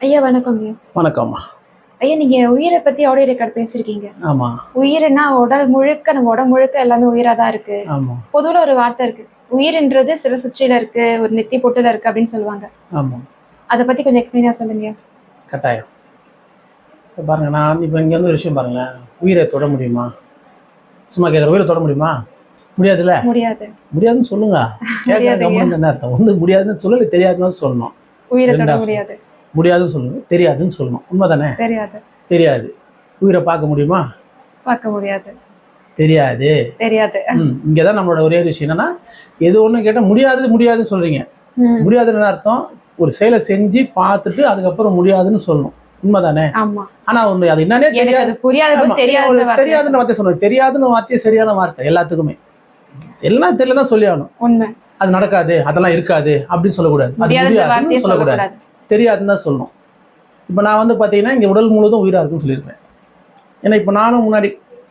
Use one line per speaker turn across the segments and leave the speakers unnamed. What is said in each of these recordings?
ஐயா வணக்கம் ஐயா
வணக்கம்மா.
ஐயா நீங்க உயிரை பத்தி ஆடியோ ரெக்கார்ட் பேசிருக்கீங்க.
ஆமாம்
உயிர்னா உடல் முழுக்க நம்ம உடம்பு முழுக்க எல்லாமே உயிரா தான் இருக்கு. பொதுவுல ஒரு வார்த்தை இருக்கு. உயிர்ன்றது சில சுச்சியில இருக்கு ஒரு நெத்தி பொட்டுல இருக்கு அப்படின்னு சொல்லுவாங்க.
ஆமாம்
அதை பத்தி கொஞ்சம் எக்ஸ்பிளைனா சொல்லுங்க.
கட்டாயம். இப்போ பாருங்க நான் இப்போ இங்கே வந்து ஒரு விஷயம் பாருங்களேன். உயிரை தொட முடியுமா? சும்மா கேட்குற உயிரை தொட முடியுமா? முடியாதுல்ல?
முடியாது.
முடியாதுன்னு சொல்லுங்க. என்ன அர்த்தம்? ஒன்று முடியாதுன்னு சொல்லல தெரியாதுன்னு சொல்லணும்.
உயிரை தொட. முடியாது.
முடியாதுன்னு சொல்லணும். தெரியாதுன்னு சொல்லணும். உண்மை தானே
தெரியாது.
தெரியாது. உயிரை பார்க்க முடியுமா?
பார்க்க முடியாது.
தெரியாது.
தெரியாது.
இங்கே தான் நம்மளோட ஒரே விஷயம் என்னன்னா எது ஒன்று கேட்டால் முடியாது முடியாதுன்னு சொல்றீங்க.
ம்,
முடியாதுன்னு அர்த்தம்? ஒரு செயலை செஞ்சு பார்த்துட்டு அதுக்கப்புறம் முடியாதுன்னு சொல்லணும். உண்மை தானே
ஆமா.
ஆனா உண்மை அது என்னன்னே தெரியாது. தெரியாதுன்னு வார்த்தை சொல்லுவேன் தெரியாதுன்னு வார்த்தை சரியான வார்த்தை எல்லாத்துக்குமே. எல்லாம் தெரியல தான் சொல்லி ஆகணும்
உண்மை.
அது நடக்காது அதெல்லாம் இருக்காது அப்படின்னு சொல்லக்கூடாது. அது
முடியாத
முடியாதுன்னு
வார்த்தையை
சொல்லக்கூடாது. தெரியாதுன்னு தான் சொல்லணும். இப்போ நான் வந்து பார்த்தீங்கன்னா இங்கே உடல் முழுவதும் உயிராக இருக்குன்னு சொல்லியிருக்கேன். ஏன்னா இப்போ நானும் முன்னாடி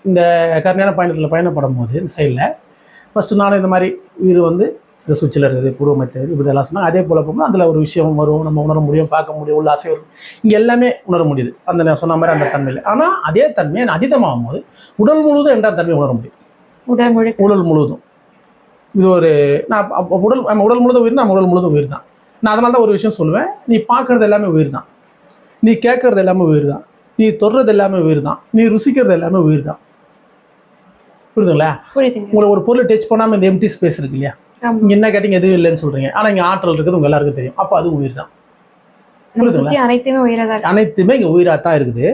இந்த கருணையான பயணத்தில் பயணப்படும் போது இந்த சைடில் ஃபஸ்ட்டு நானும் இந்த மாதிரி உயிர் வந்து சில சுவிட்சில் இருக்குது பூர்வ மச்சர் இப்படி எல்லாம் சொன்னாங்க அதே போல் போகும்போது அதில் ஒரு விஷயம் வரும் நம்ம உணர முடியும் பார்க்க முடியும் உள்ள அசை வரும். இங்கே எல்லாமே உணர முடியுது. அந்த நான் சொன்ன மாதிரி அந்த தன்மையில். ஆனால் அதே தன்மையை நான் அதீதமாகும் போது உடல் முழுவதும் என்ற தன்மையை உணர முடியும்.
உடல் முழுக்க.
உடல் முழுவதும். இது ஒரு நான் உடல் நம்ம உடல் முழுவதும் உயிர் நம்ம உடல் முழுவதும் உயிர் தான். நான் அதனால தான் ஒரு விஷயம் சொல்லுவேன். நீ பார்க்கறது எல்லாமே உயிர் தான் நீ கேட்கறது எல்லாமே உயிர் தான் நீ தொடுறது எல்லாமே உயிர் தான் நீ ருசிக்கிறது எல்லாமே உயிர் தான் புரியுதுங்களா?
புரியுதுங்க.
உங்களை ஒரு பொருள் டச் பண்ணாமல் இந்த எம்டி ஸ்பேஸ் இருக்கு இல்லையா? இங்கே என்ன கேட்டிங்க எதுவும் இல்லைன்னு சொல்கிறீங்க ஆனால் இங்கே ஆற்றல் இருக்குது உங்க எல்லாருக்கும் தெரியும். அப்போ அது உயிர் தான் புரியுதுங்களா?
அனைத்துமே உயிரா தான் இருக்கு.
அனைத்துமே இங்கே உயிராக தான் இருக்குது.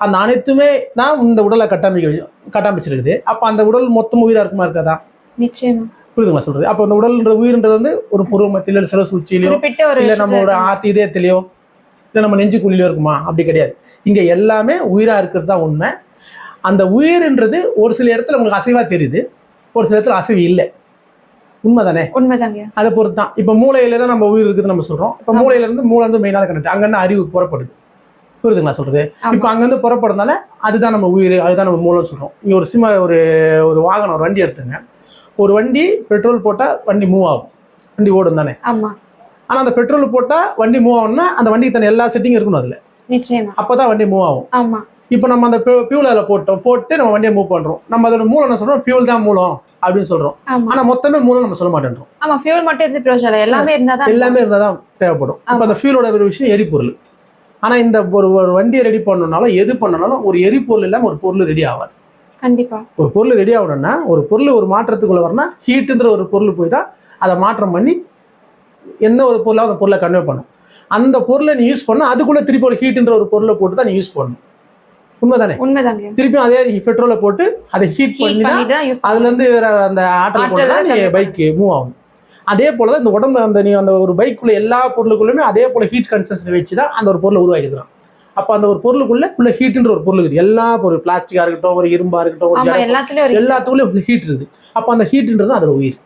அந்த அனைத்துமே தான் இந்த உடலை கட்டமைக்க கட்டமைச்சிருக்குது. அப்போ அந்த உடல் மொத்தம் உயிராக இருக்குமா இருக்காதா?
நிச்சயமா.
புரியுதுங்களா சொல்றது? அப்போ அந்த உடல்ன்ற உயிர்ன்றது வந்து ஒரு புருவ மத்தியில இல்ல சில
ஒரு
இல்ல நம்மளோட. ஆத்தி இதயத்திலையோ இல்ல நம்ம நெஞ்சுக்குள்ளிலையோ இருக்குமா? அப்படி கிடையாது. இங்க எல்லாமே உயிரா இருக்கிறது தான் உண்மை. அந்த உயிர்ன்றது ஒரு சில இடத்துல உங்களுக்கு அசைவா தெரியுது ஒரு சில இடத்துல அசைவு இல்லை. உண்மைதானே?
உண்மைதாங்க.
அதை பொறுத்து தான். இப்போ மூளையில தான் நம்ம உயிர் இருக்குதுன்னு நம்ம சொல்றோம். இப்போ. மூளையில இருந்து மூளை வந்து மெயினான கனெக்ட் அங்கன்னு அறிவு புறப்படுது. புரியுதுங்களா சொல்றது? இப்போ அங்கேருந்து புறப்படுறதுனால அதுதான் நம்ம உயிர் அதுதான் நம்ம மூளைன்னு சொல்றோம். இங்க ஒரு சிம ஒரு ஒரு வாகனம் ஒரு வண்டி எடுத்துங்க. ஒரு வண்டி பெட்ரோல் போட்டா வண்டி மூவ் ஆகும். வண்டி ஓடும் தானே?
ஆமா.
ஆனா அந்த பெட்ரோல் போட்டா வண்டி மூவ் ஆகும்னா அந்த வண்டிக்கு தனி எல்லா செட்டிங் இருக்கணும் அதுல.
நிச்சயமா.
அப்பதான் வண்டி மூவ் ஆகும்.
ஆமா.
இப்போ நம்ம அந்த பியூல் அதில் போட்டோம் போட்டு நம்ம வண்டியை மூவ் பண்றோம். நம்ம அதோட மூலம் என்ன சொல்றோம்? பியூல் தான் மூலம் அப்படின்னு சொல்றோம்.
ஆமா.
ஆனா மொத்தமே மூலம் நம்ம சொல்ல மாட்டேன்றோம்.
ஆமா ஃபியூல் மட்டும் இருந்து பிரயோஜனம். எல்லாமே இருந்தாதான்
எல்லாமே இருந்தால் தான் தேவைப்படும். இப்போ. அந்த ஃபியூலோட ஒரு விஷயம் எரிபொருள். ஆனா இந்த ஒரு ஒரு வண்டியை ரெடி பண்ணணும்னாலும் எது பண்ணனாலும் ஒரு எரிபொருள் இல்லாம ஒரு பொருள் ரெடி ஆகாது.
கண்டிப்பா.
ஒரு பொருள் ரெடி ஆகணும்னா ஒரு பொருள் ஒரு மாற்றத்துக்குள்ள வரணும்னா ஹீட்டுன்ற ஒரு பொருள் போய் தான் அதை மாற்றம் பண்ணி எந்த ஒரு பொருளாக அந்த பொருளை கன்வே பண்ணும் அந்த பொருளை நீ யூஸ் பண்ணா அதுக்குள்ள திருப்பி ஒரு ஹீட்டுன்ற ஒரு பொருளை போட்டு தான் நீ யூஸ் பண்ணணும். உண்மைதானே?
உண்மைதாங்க.
திருப்பியும் அதே பெட்ரோலை போட்டு அதை ஹீட் பண்ணி தான்
பண்ணிட்டு தான் யூஸ்
அதுல இருந்து வர அந்த ஆற்றலை கொண்டு தான் நீ
கன்வே
பைக் மூவ் ஆகும் அதே போல தான் இந்த உடம்பு அந்த நீ அந்த ஒரு பைக்குள்ள எல்லா பொருளுக்குள்ளுமே அதே போல ஹீட் கன்சன்ஸ் வச்சு தான் அந்த ஒரு பொருளை உருவாக்கிக்கலாம். அப்போ அந்த ஒரு பொருளுக்குள்ள உள்ள ஹீட்டுன்ற ஒரு பொருள் இருக்குது. எல்லா பொருள் பிளாஸ்டிக்கா இருக்கட்டும் ஒரு இரும்பா இருக்கட்டும் ஒரு எல்லாத்துக்குள்ளயும் ஹீட் இருக்குது. அப்போ அந்த ஹீட்ன்றது அதோட உயிர்.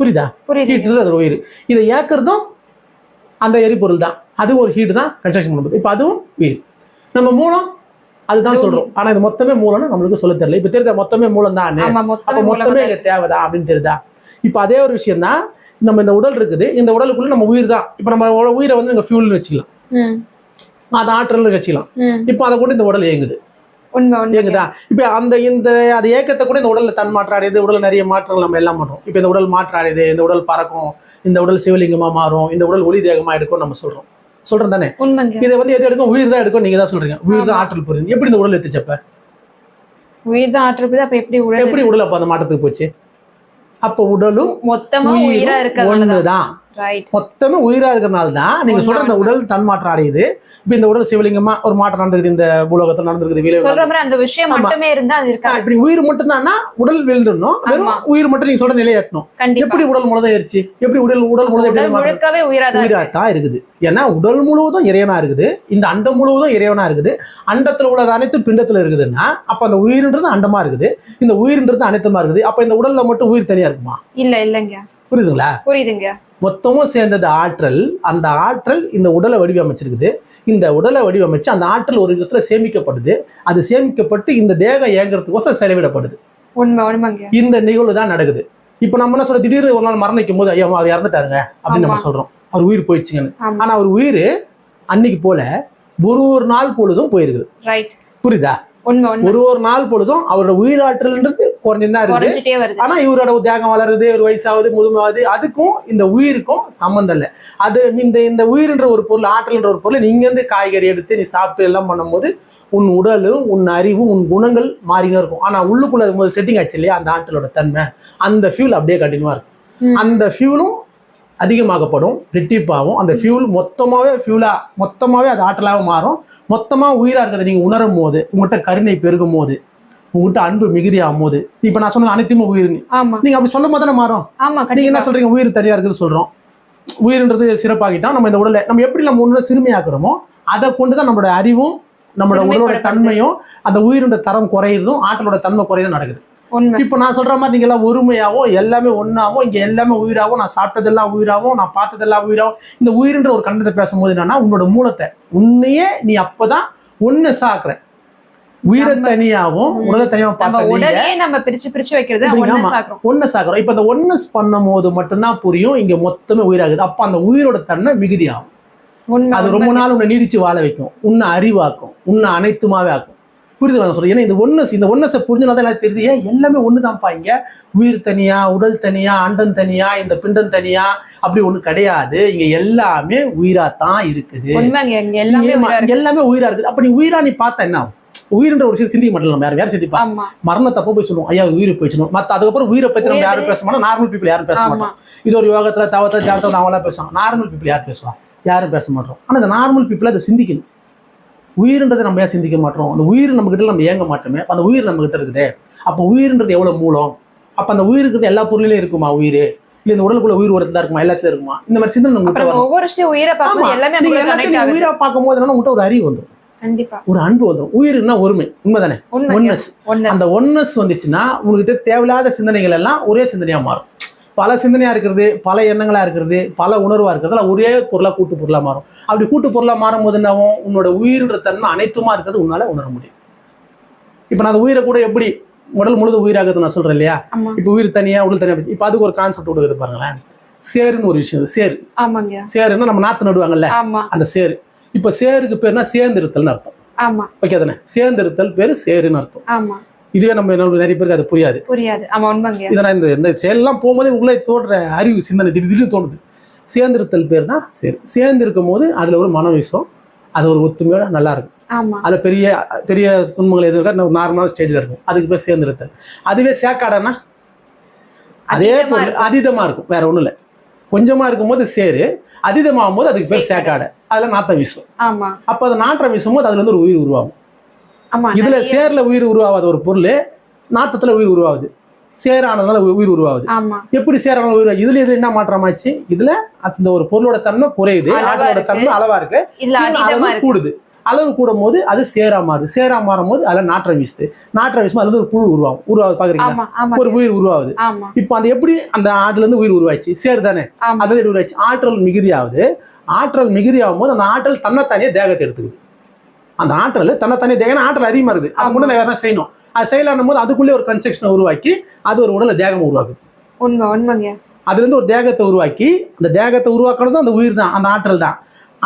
புரியுதா? ஹீட்ன்றது அதோட உயிர். இதை ஏக்கிறதும் அந்த எரிபொருள் தான். அதுவும் ஒரு ஹீட் தான் கன்ஸ்ட்ரக்ஷன் பண்ணுறது இப்போ அதுவும் உயிர். நம்ம மூலம் அதுதான் சொல்றோம். ஆனா இது மொத்தமே மூலம்னு நம்மளுக்கு சொல்ல தெரியல. இப்போ தெரியுதா? மொத்தமே மூலம் தான் அப்போ
மொத்தமே
இங்க தேவைதா அப்படின்னு தெரியுதா? இப்போ அதே ஒரு விஷயம் தான் நம்ம இந்த உடல் இருக்குது. இந்த உடலுக்குள்ள நம்ம உயிர் தான். இப்போ நம்ம உயிரை வந்து இங்க ஃபியூல்னு வச்சுக்கலாம். அது ஆற்றல்னு வச்சுக்கலாம்
ம்.
இப்போ அதை கூட இந்த உடல் இயங்குது. இயங்குதா? இப்போ அந்த இந்த அது ஏக்கத்தை கூட இந்த உடல்ல தன் மாற்றம் அடையுது உடல் நிறைய மாற்றங்கள் நம்ம எல்லாம் பண்றோம். இப்போ இந்த உடல் மாற்றம் அடையுது இந்த உடல் பறக்கும் இந்த உடல் சிவலிங்கமா மாறும் இந்த உடல் ஒளி தேகமா எடுக்கும் நம்ம சொல்றோம். சொல்றோம் தானே? இதை வந்து எது எடுக்கும்? உயிர் தான் எடுக்கும். நீங்க தான் சொல்றீங்க. உயிர் தான். ஆற்றல் புரியுது. எப்படி இந்த உடல் எத்துச்சப்ப
உயிர் தான் ஆற்றுறது அப்ப எப்படி உடல்
எப்படி உடல் அப்ப அந்த மாற்றத்துக்கு போச்சு? அப்போ உடலும்
மொத்தமா உயிரா இருக்கிறதுனாலதான்.
ஒண்ணுதான். மொத்தமே உயிரா இருக்கிறனால தான் நீங்க சொல்ற இந்த
ஒண்ணா.
உடல் தன்மாற்றம் அடையுது. இப்போ இந்த உடல் சிவலிங்கமா ஒரு மாற்றம் நடந்திருக்குது இந்த பூலோகத்தில் நடந்திருக்குது வீர
சொல்ற மாதிரி அந்த விஷயம். மட்டுமே இருந்தா அது இருக்காது.
இப்படி உயிர் மட்டும் தான்னா உடல் விழுந்துடணும். உயிர் மட்டும் நீங்க சொல்ற
கண்டிப்பா.
எப்படி உடல் முழுதும் ஏறிச்சு எப்படி உடல் உடல் முழுதும்?
முழுக்கவே உயிரா தான் இருக்கு.
தான் இருக்குது. ஏன்னா உடல் முழுவதும் இறைவனா இருக்குது. இந்த அண்டம் முழுவதும் இறைவனா இருக்குது. அண்டத்துல உள்ளது அனைத்து பிண்டத்துல இருக்குதுன்னா அப்ப அந்த உயிர்ன்றது அண்டமா இருக்குது. இந்த உயிர்ன்றது அனைத்துமா இருக்குது. அப்ப இந்த உடல்ல மட்டும் உயிர் தனியா இருக்குமா?
இல்ல இல்லங்க.
புரியுதுங்களா?
புரியுதுங்க.
மொத்தமும் சேர்ந்தது ஆற்றல். அந்த ஆற்றல் இந்த உடலை வடிவமைச்சிருக்குது. இந்த உடலை வடிவமைச்சு அந்த ஆற்றல் ஒரு இடத்துல சேமிக்கப்படுது. அது சேமிக்கப்பட்டு இந்த தேகம் இயங்குறதுக்கோசம் செலவிடப்படுது.
உண்மை உண்மைங்க.
இந்த நிகழ்வு தான் நடக்குது. இப்போ நம்ம என்ன சொல்ற திடீர்னு ஒரு நாள் மரணிக்கும் போது ஐயோ அவர் இறந்துட்டாருங்க அப்படின்னு நம்ம. சொல்றோம். அவர் உயிர் போயிடுச்சுங்கன்னு. ஆனா அவர் உயிர் அன்னைக்கு போல ஒரு ஒரு நாள் பொழுதும் போயிருக்குது.
ரைட்
புரியுதா? ஒரு ஒரு நாள் பொழுதும் அவரோட உயிராற்றல்ன்றது குறைஞ்சுதான்
வருது.
ஆனா இவரோட தேகம் வளருது ஒரு வயசாகுது முதுமாவது அதுக்கும் இந்த உயிருக்கும் சம்மந்தம் இல்லை. அது இந்த இந்த உயிர்ன்ற ஒரு பொருள் ஆற்றல்ன்ற ஒரு பொருள் நீங்க இருந்து காய்கறி எடுத்து நீ சாப்பிட்டு எல்லாம் பண்ணும்போது உன் உடலும் உன் அறிவும் உன் குணங்கள் மாறினே இருக்கும். ஆனா உள்ளுக்குள்ள செட்டிங் ஆச்சு இல்லையா? அந்த ஆற்றலோட தன்மை. அந்த ஃபியூல் அப்படியே கண்டினியூவா இருக்கும். அந்த ஃபியூலும் அதிகமாகப்படும் ரெட்டிப்பாகும் அந்த ஃபியூல் மொத்தமாவே ஃபியூலா மொத்தமாவே அது ஆற்றலாக மாறும். மொத்தமா உயிரா இருக்கிறத நீங்க உணரும் போது உங்கள்கிட்ட கருணை பெருகும் போது உங்ககிட்ட அன்பு மிகுதியாகும் போது இப்ப நான் சொன்ன அனைத்துமே உயிர்.
ஆமா.
நீங்க அப்படி சொல்லும் போது தானே மாறும்?
ஆமா
நீங்க
கண்டிப்பா.
என்ன சொல்றீங்க? உயிர் தனியா இருக்குன்னு சொல்றோம். உயிர்ன்றது சிறப்பாகிட்டா நம்ம இந்த உடலை நம்ம எப்படி நம்ம உடலை சிறுமையாக்குறோமோ அதை கொண்டு தான் நம்மளோட அறிவும் நம்மளோட உடலோட. தன்மையும் அந்த உயிரோட தரம் குறையிறதும் ஆற்றலோட தன்மை குறையதும் நடக்குது. இப்போ நான் சொல்ற மாதிரி நீங்க எல்லாம் ஒருமையாவும் எல்லாமே ஒன்னாவும் இங்க எல்லாமே உயிராகவும் நான் சாப்பிட்டதெல்லாம் உயிராகவும் நான் பார்த்ததெல்லாம் உயிராகவும் இந்த உயிர்ன்ற ஒரு கண்டத்தை பேசும்போது என்னன்னா உன்னோட மூலத்தை. உன்னையே நீ அப்பதான் ஒன்னு சாக்குற. உயிரை தனியாவும். உடலை தனியாவும் பார்த்த
நம்ம பிரிச்சு பிரிச்சு வைக்கிறது
ஒன்ன சாக்குறோம். இப்ப இந்த ஒன்னஸ் பண்ணும் போது மட்டும்தான் புரியும் இங்க மொத்தமே உயிராகுது. அப்ப அந்த உயிரோட தன்மை மிகுதியாகும். அது ரொம்ப. நாள் உன்னை நீடிச்சு வாழ வைக்கும். உன்னை அறிவாக்கும். உன்னை அனைத்துமாவே ஆக்கும். புரியுது நான் சொல்றேன் ஏன்னா இந்த ஒன்னஸ் இந்த ஒன்னஸை புரிஞ்சுனா தான் எனக்கு தெரியுது. ஏன்? எல்லாமே ஒண்ணுதான்ப்பா இங்க. உயிர் தனியா உடல் தனியா அண்டன் தனியா இந்த பிண்டம் தனியா அப்படி ஒண்ணு கிடையாது. இங்க எல்லாமே உயிரா தான் இருக்குது.
எல்லாமே உயிரா
இருக்குது. அப்ப நீ உயிரா நீ பார்த்தா என்ன? உயிர்ன்ற ஒரு விஷயம் சிந்திக்க மாட்டோம் நம்ம யாரும் யாரும் சிந்திப்பா?
ஆமா.
மரணத்தப்போ போய் சொல்லுவோம். ஐயா உயிர் போயிடுச்சு மத்த அதுக்கப்புறம் உயிரை பத்தி நம்ம யாரும் பேச மாட்டோம் நார்மல் பீப்புள் யாரும் பேச மாட்டோம். இது ஒரு யோகத்துல தவத்துல தியாகத்துல அவங்களாம் பேசுவாங்க நார்மல் பீப்புள் யார் பேசுவாங்க யாரும் பேச மாட்டோம். ஆனா இந்த நார்மல் பீப்புள் அதை சிந்திக்கணும். உயிர்ன்றதை நம்ம ஏன் சிந்திக்க மாட்டோம்? அந்த உயிர் நம்ம கிட்ட நம்ம ஏங்க மாட்டோமே? அப்ப அந்த உயிர் நம்ம கிட்ட இருக்குதே. அப்போ உயிர்ன்றது எவ்வளவு மூலம்? அப்ப அந்த உயிர் இருக்கிறது எல்லா பொருளிலும் இருக்குமா உயிர்? இல்ல இந்த உடலுக்குள்ள உயிர் ஒரு இடத்துல இருக்குமா? எல்லாத்துலயும் இருக்குமா? இந்த மாதிரி சிந்தனை நம்ம.
ஒவ்வொரு விஷயம் உயிரை
ஆமா.
பார்க்கும்போது எல்லாமே
உயிரா பார்க்கும்போது என்னன்னா உங்கள்கிட்ட ஒரு அறிவு வந்துடும்
கண்டிப்பா.
ஒரு அன்பு வந்துடும் உயிர்னா ஒருமை. உண்மைதானே?
உண்மை
ஒன்னஸ்
ஒன்னு
அந்த ஒன்னஸ் வந்துச்சுன்னா உங்ககிட்ட தேவையில்லாத சிந்தனைகள் எல்லாம் ஒரே சிந்தனையா மாறும். பல சிந்தனையா இருக்கிறது பல எண்ணங்களா இருக்கிறது பல உணர்வா இருக்கிறது. ஒரே பொருளா கூட்டு பொருளா மாறும். அப்படி கூட்டு பொருளா மாறும் போது என்னாகும் உன்னோட உயிர்ன்ற தன்மை அனைத்துமா இருக்கிறது உன்னால உணர முடியும். இப்ப நான் அந்த உயிரை கூட எப்படி உடல் முழுது உயிராகிறது நான் சொல்றேன் இல்லையா? இப்ப உயிர் தனியா உடல் தனியா இப்ப அதுக்கு ஒரு கான்செப்ட் கொடுக்குது பாருங்களேன். சேருன்னு ஒரு விஷயம். சேரு.
ஆமாங்க.
சேருன்னா நம்ம நாத்து நடுவாங்கல்ல? அந்த சேரு. இப்ப சேருக்கு பேருனா சேர்ந்திருத்தல்னு அர்த்தம். ஓகே தானே? சேர்ந்திருத்தல் பேரு சேருன்னு அர்த்தம்.
ஆமா.
இதுவே நம்ம என்ன நிறைய பேருக்கு அது புரியாது.
புரியாது. ஆமா உண்மைங்க.
இதை நான் இந்த இந்த செயலெல்லாம் போகும்போது உள்ளே தோன்ற அறிவு சிந்தனை திடீர் திடீர்னு தோணுது. சேர்ந்திருத்தல் பேர் தான் சரி. சேர்ந்திருக்கும் போது அதுல ஒரு மன விஷயம் அது ஒரு ஒத்துமையோட நல்லா இருக்கும்
ஆமா.
அதுல பெரிய பெரிய துன்பங்கள் எதுவும் இருக்கா ஒரு நார்மலான ஸ்டேஜ்ல இருக்கும். அதுக்கு பேர் சேர்ந்திருத்தல். அதுவே சேக்காடனா அதே பொருள்
இருக்கும்.
அதீதமா இருக்கும். வேற ஒண்ணும் இல்லை. கொஞ்சமா இருக்கும்போது சேரு அதீதமாகும் போது அதுக்கு பேர்
சேக்காடை.
அதுல நாட்டம் வீசும்.
ஆமா.
அப்ப அது நாற்றம் வீசும்போது அதுல இருந்து ஒரு உயிர் உருவாகும். இதுல சேர்ல உயிர் உருவாகாத ஒரு பொருள் நாட்டத்துல உயிர் உருவாகுது. சேரானதுனால உ- உயிர் உருவாகுது. எப்படி சேரான உயிர் இதுல இதுல என்ன மாற்றமாச்சு? இதுல அந்த ஒரு பொருளோட தன்மை குறையுது.
இருக்கு.
தன்மை அளவா இருக்கு. கூடுது. அளவு கூடும் போது அது சேரா மாறுது. சேரா மாறும் போது அதுல நாற்றம் வீசுது. நாற்றம் வீசும் அதுல ஒரு புழு உருவாகும். உருவாகுது பாக்குறீங்களா? ஒரு உயிர் உருவாகுது. இப்போ அந்த எப்படி அந்த ஆற்றுல இருந்து உயிர் உருவாச்சு சேர் தானே அதுல உருவாச்சு ஆற்றல் மிகுதியாகுது. ஆற்றல் மிகுதியாகும் போது அந்த ஆற்றல் தன்னைத்தானே தேகத்தை எடுத்துக்குது. அந்த ஆற்றல் தன்னைத்தானே தேகம் ஆற்றல் அதிகமா இருக்குது அதை நான் எதாவது செய்யணும். அது செய்யலான்னும் போது அதுக்குள்ளே ஒரு கன்ஸ்ட்ரக்ஷனை உருவாக்கி அது ஒரு உடலை தேகம் உருவாக்குது.
உண்மை உண்மைங்க.
அதுல இருந்து ஒரு தேகத்தை உருவாக்கி அந்த தேகத்தை உருவாக்குறது அந்த உயிர் தான் அந்த ஆற்றல் தான்.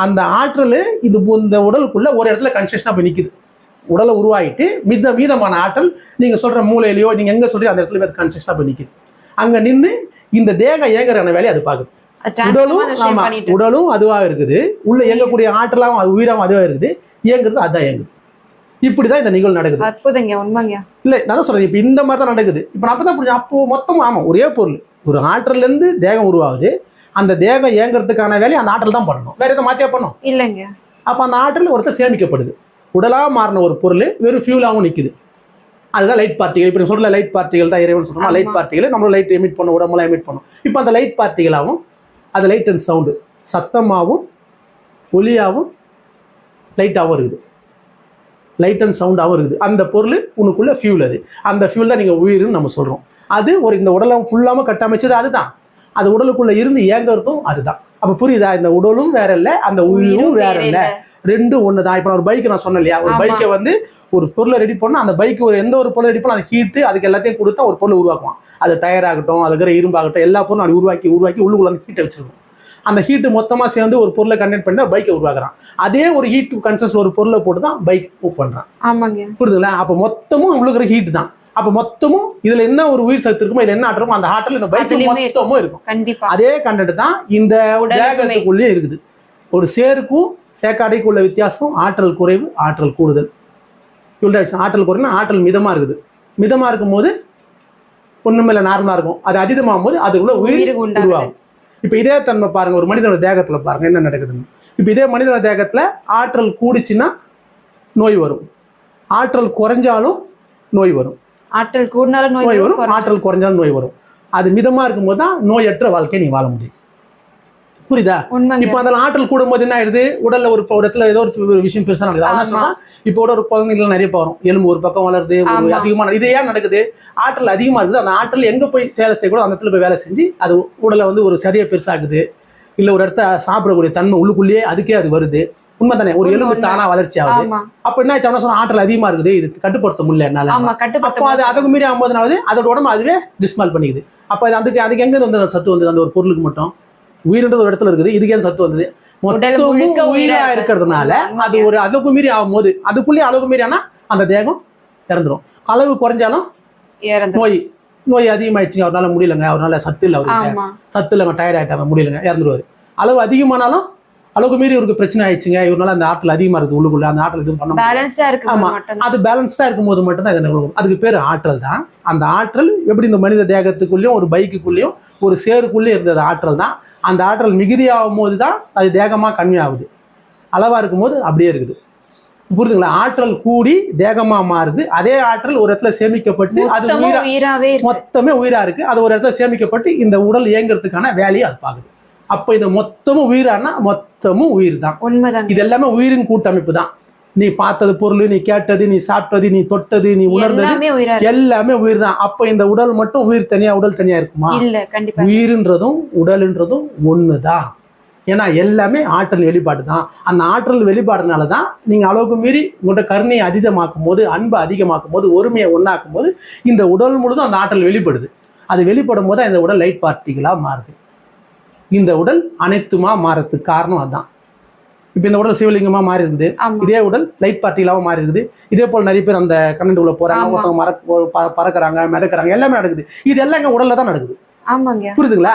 அந்த ஆற்றல் இது இந்த உடலுக்குள்ள ஒரு இடத்துல கன்ஸ்ட்ரக்ஷனாக போய் நிக்குது. உடலை உருவாகிட்டு மித மீதமான ஆற்றல் நீங்க சொல்ற மூளையிலையோ நீங்க எங்க சொல்றீங்க அந்த இடத்துல கன்ஸ்ட்ரக்ஷனாக போய் நிக்குது. அங்க நின்று இந்த தேகம் இயங்குறான வேலையை அது பார்க்குது. உடலும். உடலும் அதுவா இருக்குது. உள்ள இயங்கக்கூடிய ஆற்றலாகவும் அது உயிராகவும் அதுவா இருக்குது. இயங்குறது அதான் இயங்குது. இப்படிதான் இந்த நிகழ்வு நடக்குது.
அற்புதங்க உண்மைங்க.
இல்ல நான் சொல்றேன் இப்போ இந்த மாதிரி தான் நடக்குது. இப்போ நான் அப்பதான் புரிஞ்சேன் அப்போ மொத்தம் ஆமா ஒரே பொருள். ஒரு ஆற்றல்ல இருந்து தேகம் உருவாகுது. அந்த தேகம் இயங்குறதுக்கான வேலையை அந்த ஆற்றல் தான் பண்ணணும். வேற எதை மாத்தியா பண்ணும்
இல்லைங்க.
அப்போ அந்த ஆற்றல் ஒருத்தர் சேமிக்கப்படுது. உடலா மாறின ஒரு பொருள் வெறும் ஃபியூலாகவும் நிக்குது. அதுதான் லைட் பார்ட்டிகள் இப்போ சொல்ற லைட் பார்ட்டிகள் தான் இறைவன் சொல்றோம்? லைட். பார்ட்டிகள் நம்மளும் லைட் எமிட் பண்ண உடம்புலாம் எமிட் பண்ணும் இப்போ அந்த லைட் பார்ட்டிகளாகவும் அது லைட் அண்ட் சவுண்டு சத்தமாகவும் ஒலியாகவும் லைட்டாகவும் இருக்குது. லைட் அண்ட் சவுண்டாகவும் இருக்குது. அந்த பொருள் உனக்குள்ள ஃபியூல் அது. அந்த ஃபியூல் தான் நீங்கள் உயிர்னு நம்ம சொல்கிறோம் அது ஒரு இந்த உடலை ஃபுல்லாமல் கட்டமைச்சது அதுதான். அது உடலுக்குள்ள இருந்து இயங்குறதும் அதுதான். அப்போ புரியுதா? இந்த உடலும் வேற இல்லை அந்த உயிரும் வேற இல்லை. ரெண்டும் ஒன்று தான் இப்போ ஒரு பைக் நான் சொன்னேன் இல்லையா? ஒரு. பைக்கை வந்து ஒரு பொருளை ரெடி பண்ணா அந்த பைக் ஒரு எந்த ஒரு பொருளை ரெடி பண்ணா அது ஹீட்டு அதுக்கு எல்லாத்தையும் கொடுத்தா ஒரு பொருளை உருவாக்குவான். அது டயர் ஆகட்டும் அது இருக்கிற இரும்பாகட்டும் எல்லா பொருளும் அது உருவாக்கி உருவாக்கி உள்ளுக்குள்ள அந்த ஹீட்டை வச்சிருக்கும். அந்த ஹீட்டு மொத்தமாக சேர்ந்து ஒரு பொருளை கண்டெக்ட் பண்ணி தான் பைக்கை உருவாக்குறான். அதே ஒரு ஹீட் கன்சன்ஸ் ஒரு பொருளை போட்டு தான் பைக் மூவ் பண்ணுறான்
ஆமாங்க.
புரியுதுங்களா? அப்போ மொத்தமும் உங்களுக்கு ஹீட் தான். அப்போ மொத்தமும் இதுல என்ன ஒரு உயிர் சத்து இருக்குமோ இதுல என்ன இருக்குமோ அந்த ஆற்றல் இந்த பைக்
இருக்கும்.
மொத்தமும் இருக்கும்.
கண்டிப்பா.
அதே கண்டென்ட் தான் இந்த
உடலுக்குமே.
தேகத்துக்குள்ளேயே இருக்குது. ஒரு சேருக்கும் சேக்காடைக்கும் உள்ள வித்தியாசம் ஆற்றல் குறைவு ஆற்றல் கூடுதல். ஆற்றல் குறைவுனா ஆற்றல் மிதமா இருக்குது. மிதமா இருக்கும்போது ஒண்ணுமே இல்லை நார்மலா இருக்கும். அது அதிகமாகும் போது அதுக்குள்ள உயிர் உருவாகும். இப்போ இதே தன்மை பாருங்க ஒரு மனிதனோட தேகத்துல பாருங்க என்ன நடக்குதுன்னு. இப்போ இதே மனிதனோட தேகத்துல ஆற்றல் கூடிச்சுன்னா நோய் வரும். ஆற்றல் குறைஞ்சாலும் நோய் வரும்.
ஆற்றல் கூடினாலும் நோய் வரும்
ஆற்றல் குறைஞ்சாலும் நோய் வரும். அது மிதமா இருக்கும்போது தான் நோயற்ற வாழ்க்கையை நீ வாழ முடியும். புரியுதா? இப்போ அதில் ஆற்றல் கூடும்போது என்ன ஆயிடுது? உடல்ல ஒரு இடத்துல ஏதோ ஒரு விஷயம் பெருசா நடக்குது. அவன். சொல்றான். இப்போ கூட ஒரு குழந்தைகள் நிறைய வரும் எலும்பு ஒரு பக்கம் வளருது. அதிகமா இது ஏன் நடக்குது? ஆற்றல் அதிகமா இருக்குது அந்த ஆற்றல் எங்க போய் வேலை செய்யக்கூட அந்த இடத்துல போய் வேலை செஞ்சு அது உடலை வந்து ஒரு சதையை பெருசாக்குது. இல்ல ஒரு இடத்த சாப்பிடக்கூடிய தன்மை உள்ளுக்குள்ளேயே அதுக்கே அது வருது. உண்மை தானே ஒரு எலும்பு. தானா வளர்ச்சி ஆகுது. அப்ப என்ன ஆச்சு சொன்னா ஆற்றல் அதிகமா இருக்குது. இது கட்டுப்படுத்த முடியல என்னால. அப்போ அது அதுக்கு மீறி ஆகும்போதுனாவது அதோட உடம்பு அதுவே டிஸ்மால் பண்ணிக்குது. அப்போ அது அதுக்கு அதுக்கு எங்க வந்து அந்த சத்து வந்தது? அந்த ஒரு பொருளுக்கு மட்டும். உயிர்ன்றது ஒரு இடத்துல இருக்குது. இதுக்கு ஏன் சத்து வந்தது? மொத்தமும்
உயிரா இருக்கு.
இருக்கிறதுனால அது ஒரு அளவுக்கு மீறி ஆகும்போது அதுக்குள்ளேயே அளவுக்கு மீறி ஆனா அந்த தேகம் இறந்துரும். அளவு குறைஞ்சாலும் நோய் நோய் அதிகமாயிடுச்சுங்க. அவரால முடியலங்க. அவரால சத்து இல்லை அவருக்கு. சத்து இல்லைங்க. டயர்ட் ஆயிட்டாங்க முடியலங்க. இறந்துருவாரு. அளவு அதிகமானாலும் அளவுக்கு மீறி இவருக்கு பிரச்சனை ஆயிடுச்சுங்க. இவரால அந்த ஆற்றல் அதிகமா இருக்குது உள்ளுக்குள்ள. அந்த ஆற்றல் எதுவும் பண்ண
இருக்கு
ஆமா.
மட்டும்
அது பேலன்ஸ்டா இருக்கும்போது மட்டும் தான் இது நிகழும் அதுக்கு பேர் ஆற்றல் தான். அந்த ஆற்றல் எப்படி இந்த மனித தேகத்துக்குள்ளேயும் ஒரு பைக்குக்குள்ளேயும் ஒரு சேருக்குள்ளேயும் இருந்தது. ஆற்றல் தான். அந்த ஆற்றல் மிகுதியாகும் போது தான் அது தேகமா கம்மியாகுது அளவா இருக்கும்போது அப்படியே இருக்குது. புரியுதுங்களா ஆற்றல் கூடி தேகமா மாறுது. அதே ஆற்றல் ஒரு இடத்துல சேமிக்கப்பட்டு அது
உயிராவே
மொத்தமே உயிரா இருக்கு. அது ஒரு இடத்துல சேமிக்கப்பட்டு இந்த உடல் இயங்குறதுக்கான வேலையை அது பார்க்குது. அப்ப இது மொத்தமும் உயிரானா மொத்தமும் உயிர் தான்
உண்மைதாங்க.
இது எல்லாமே உயிரின் கூட்டமைப்பு தான். நீ பார்த்தது பொருள் நீ கேட்டது நீ சாப்பிட்டது நீ தொட்டது நீ உணர்ந்தது
எல்லாமே உயிரா
தான் அப்ப இந்த உடல் மட்டும் உயிர் தனியா உடல் தனியா இருக்குமா? உயிர்ன்றதும் உடல்ன்றதும் ஒண்ணுதான். ஏன்னா எல்லாமே ஆற்றல் வெளிப்பாடு தான் அந்த ஆற்றல் வெளிப்பாடுனால தான் நீங்க அளவுக்கு மீறி உங்களோட கருணையை அதிகமாக்கும் போது அன்பை அதிகமாக்கும் போது ஒருமையை ஒண்ணாக்கும் போது இந்த உடல் முழுதும் அந்த ஆற்றல் வெளிப்படுது. அது வெளிப்படும் போது இந்த உடல் லைட் பார்ட்டிகளா மாறுது. இந்த உடல் அனைத்துமா மாறதுக்கு காரணம் அதான். இப்போ இந்த உடல் சிவலிங்கமா மாறி இருக்குது இதே உடல் லைட் பார்ட்டிகளாக மாறி இருக்குது இதே போல் நிறைய பேர் அந்த கண்ணண்டு உள்ள போறாங்க. மறக்க பறக்கறாங்க மிதக்கறாங்க. எல்லாமே நடக்குது. இது எல்லாம் எங்க உடல்ல தான் நடக்குது.
ஆமாங்க.
புரியுதுங்களா?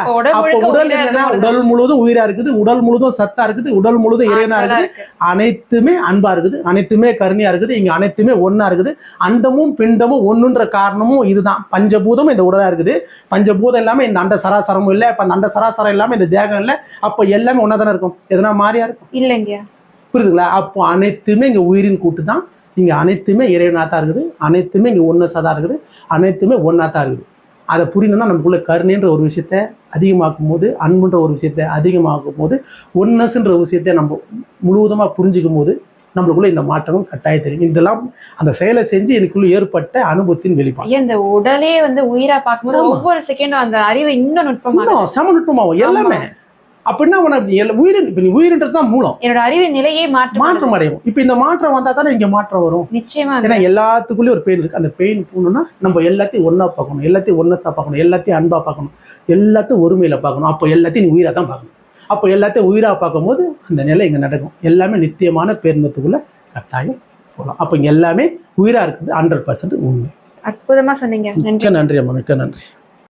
உடல்
என்னன்னா முழுவதும் உயிரா இருக்குது உடல் முழுவதும் சத்தா இருக்குது உடல் முழுவதும் இறைவனா இருக்குது
இருக்கு
அனைத்துமே அன்பா இருக்குது அனைத்துமே கருணையா இருக்குது இங்க அனைத்துமே ஒண்ணா இருக்குது. அண்டமும் பிண்டமும் ஒண்ணுன்ற காரணமும் இதுதான். பஞ்சபூதமும் இந்த உடலா இருக்குது. பஞ்சபூதம் இல்லாம இந்த அண்ட சராசரமும் இல்லை இப்ப அந்த அண்ட சராசரம் இல்லாம இந்த தேகம் இல்லை அப்ப எல்லாமே ஒன்னா தானே இருக்கும்? எதனா மாறியா இருக்கும்?
இல்லைங்க.
புரியுதுங்களா? அப்போ அனைத்துமே இங்க உயிரின் கூட்டு தான் இங்க அனைத்துமே இறைவனா தான் இருக்குது அனைத்துமே இங்க ஒன்னஸா தான் இருக்குது அனைத்துமே ஒன்னா தான் இருக்குது. அதை புரியணும்னா நமக்குள்ள கருணைன்ற ஒரு விஷயத்த அதிகமாக்கும் போது அன்புன்ற ஒரு விஷயத்த அதிகமாக்கும் போது ஒன்னஸ்ன்ற ஒரு விஷயத்த நம்ம முழுவதுமா புரிஞ்சுக்கும் போது நம்மளுக்குள்ள இந்த மாற்றமும் கட்டாயம் தெரியும். இதெல்லாம் அந்த செயலை செஞ்சு எனக்குள்ள ஏற்பட்ட அனுபவத்தின் வெளிப்பாடு.
இந்த உடலே வந்து உயிரா பார்க்கும்போது. ஒவ்வொரு செகண்டும் அந்த அறிவை இன்னும் நுட்பமாக
இன்னும் சம நுட்பமாகும் எல்லாமே அப்படின்னா உனக்கு உயிரின் இப்ப நீ உயிரின்றது தான் மூலம்.
என்னோட அறிவின் நிலையே மாற்றம்
மாற்றம் அடையும் இப்ப இந்த மாற்றம் வந்தா தானே இங்க மாற்றம் வரும்.
நிச்சயமா
ஏன்னா எல்லாத்துக்குள்ளேயும் ஒரு பெயின் இருக்கு. அந்த பெயின் போகணும்னா நம்ம எல்லாத்தையும் ஒண்ணா பார்க்கணும். எல்லாத்தையும் ஒன்னஸா பார்க்கணும். எல்லாத்தையும் அன்பா பார்க்கணும். எல்லாத்தையும் ஒருமையில பார்க்கணும். அப்போ எல்லாத்தையும் நீ உயிரா தான் பார்க்கணும். அப்போ எல்லாத்தையும் உயிரா பார்க்கும்போது அந்த நிலை இங்க நடக்கும். எல்லாமே நித்தியமான பேர்மத்துக்குள்ள கட்டாயம் போகலாம். அப்போ இங்க எல்லாமே உயிரா இருக்குது. ஹண்ட்ரட் பர்சன்ட் உண்மை.
அற்புதமா சொன்னீங்க. நன்றி.
நன்றி அம்மா. மிக்க நன்றி.